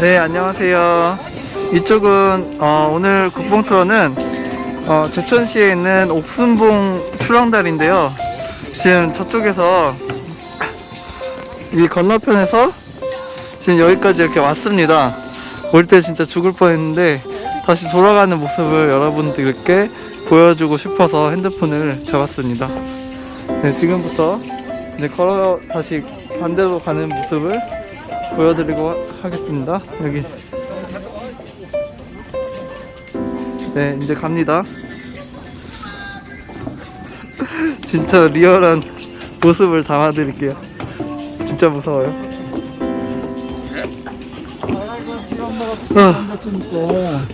네, 안녕하세요. 이쪽은 어, 오늘 국뽕 투어는 어, 제천시에 있는 옥순봉 출렁다리인데요. 지금 저쪽에서 이 건너편에서 지금 여기까지 이렇게 왔습니다. 올 때 진짜 죽을 뻔했는데 다시 돌아가는 모습을 여러분들께 보여주고 싶어서 핸드폰을 잡았습니다. 네, 지금부터 이제 걸어 다시 반대로 가는 모습을 보여드리고 하- 하겠습니다. 여기. 네, 이제 갑니다. 진짜 리얼한 모습을 담아드릴게요. 진짜 무서워요. 어,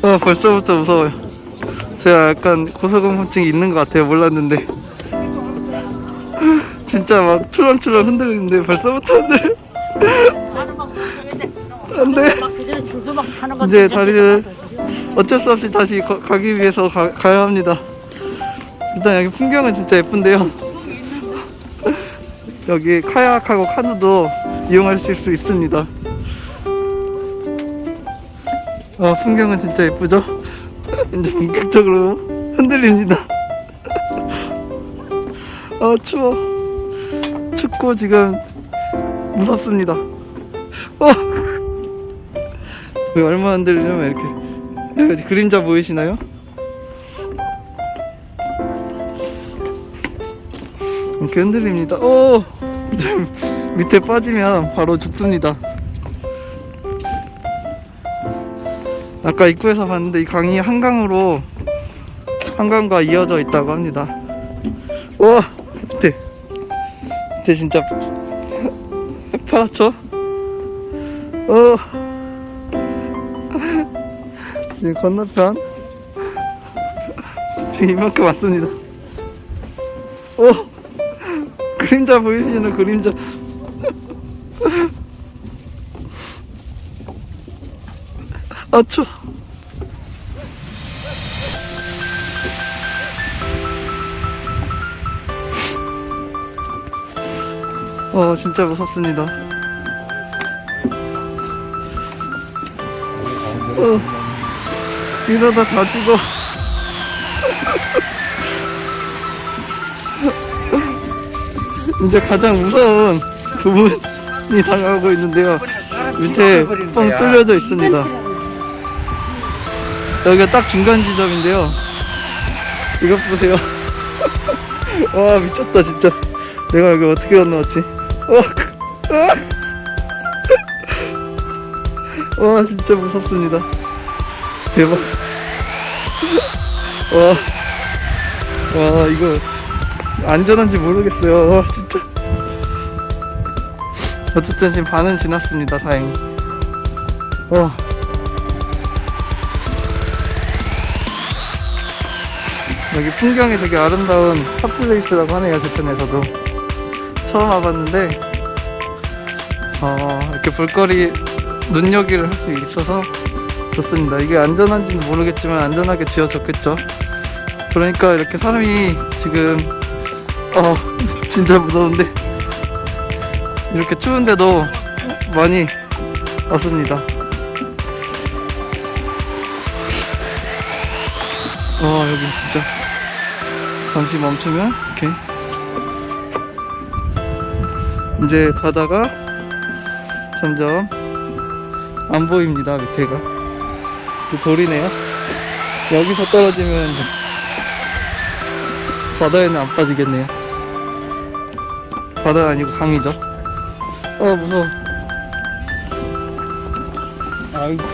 어, 벌써부터 무서워요. 제가 약간 고소공포증이 있는 것 같아요. 몰랐는데. 진짜 막 출렁출렁 흔들리는데 벌써부터 흔들. 안 돼. 막 그전에 줄도 막 타는 거 이제 다리를 어쩔 수 없이 다시 거- 가기 위해서 가, 가야 합니다. 일단 여기 풍경은 진짜 예쁜데요. 여기 카약하고 카누도 이용하실 수 있습니다. 어, 풍경은 진짜 예쁘죠? 이제 본격적으로 흔들립니다. 아, 추워. 춥고 지금 무섭습니다. 어! 여기 얼마 흔들리냐면 이렇게 여기 그림자 보이시나요? 이렇게 흔들립니다. 오! 밑에 빠지면 바로 죽습니다. 아까 입구에서 봤는데 이 강이 한강으로 한강과 이어져 있다고 합니다. 와! 밑에 밑에 진짜 파랗죠? 어! 지금 건너편 지금 이만큼 왔습니다. 오 그림자 보이시는 그림자. 아 추워. 와 진짜 무섭습니다. 어, 이러다 다 죽어. 이제 가장 무서운 부분이 다가오고 있는데요. 밑에 뻥 뚫려져 있습니다. 여기가 딱 중간 지점인데요. 이것 보세요. 와, 미쳤다, 진짜. 내가 여기 어떻게 건너왔지? 와, 아! 와, 진짜 무섭습니다. 대박. 와, 와, 이거 안전한지 모르겠어요. 와, 진짜. 어쨌든 지금 반은 지났습니다. 다행히. 와. 여기 풍경이 되게 아름다운 핫플레이스라고 하네요. 제천에서도. 처음 와봤는데, 어, 이렇게 볼거리, 눈여기를 할 수 있어서 좋습니다. 이게 안전한지는 모르겠지만 안전하게 지어졌겠죠. 그러니까 이렇게 사람이 지금 어 진짜 무서운데 이렇게 추운데도 많이 왔습니다. 와 여기 진짜 잠시 멈추면 이렇게 이제 바다가 점점 안 보입니다 밑에가 그 돌이네요. 여기서 떨어지면 바다에는 안 빠지겠네요. 바다가 아니고 강이죠. 어, 무서워. 아이고.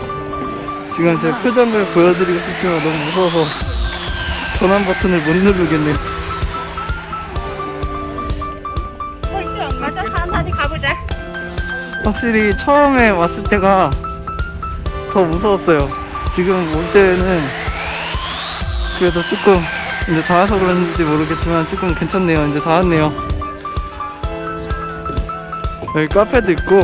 지금 제 표정을 보여드리고 싶지만 너무 무서워서 전환 버튼을 못 누르겠네요. 가자 한마디 가보자 확실히 처음에 왔을 때가 더 무서웠어요. 지금 올 때는 그래도 조금 이제 다 와서 그런지 모르겠지만 조금 괜찮네요. 이제 다 왔네요. 여기 카페도 있고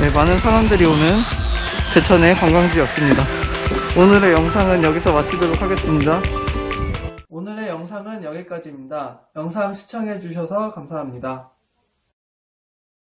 네, 많은 사람들이 오는 제천의 관광지였습니다. 오늘의 영상은 여기서 마치도록 하겠습니다. 오늘의 영상은 여기까지입니다. 영상 시청해주셔서 감사합니다.